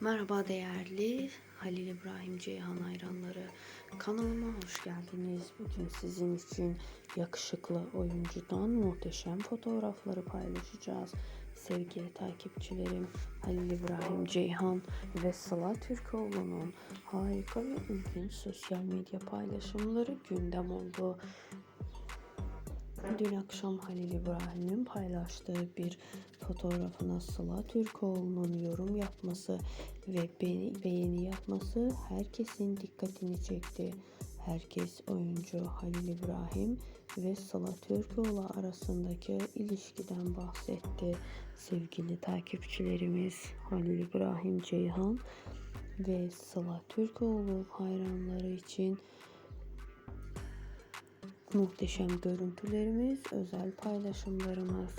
Merhaba değerli Halil İbrahim Ceyhan hayranları. Kanalıma hoş geldiniz. Bugün sizin için yakışıklı oyuncudan muhteşem fotoğrafları paylaşacağız. Sevgili takipçilerim Halil İbrahim Ceyhan ve Sıla Türkoğlu'nun harika ve ilginç sosyal medya paylaşımları gündem oldu. Dün akşam Halil İbrahim'in paylaştığı bir fotoğrafına Sıla Türkoğlu'nun yorum yapması ve beğeni, yapması herkesin dikkatini çekti. Herkes oyuncu Halil İbrahim ve Sıla Türkoğlu arasındaki ilişkiden bahsetti. Sevgili takipçilerimiz Halil İbrahim Ceyhan ve Sıla Türkoğlu hayranları için muhteşem görüntülerimiz, özel paylaşımlarımız.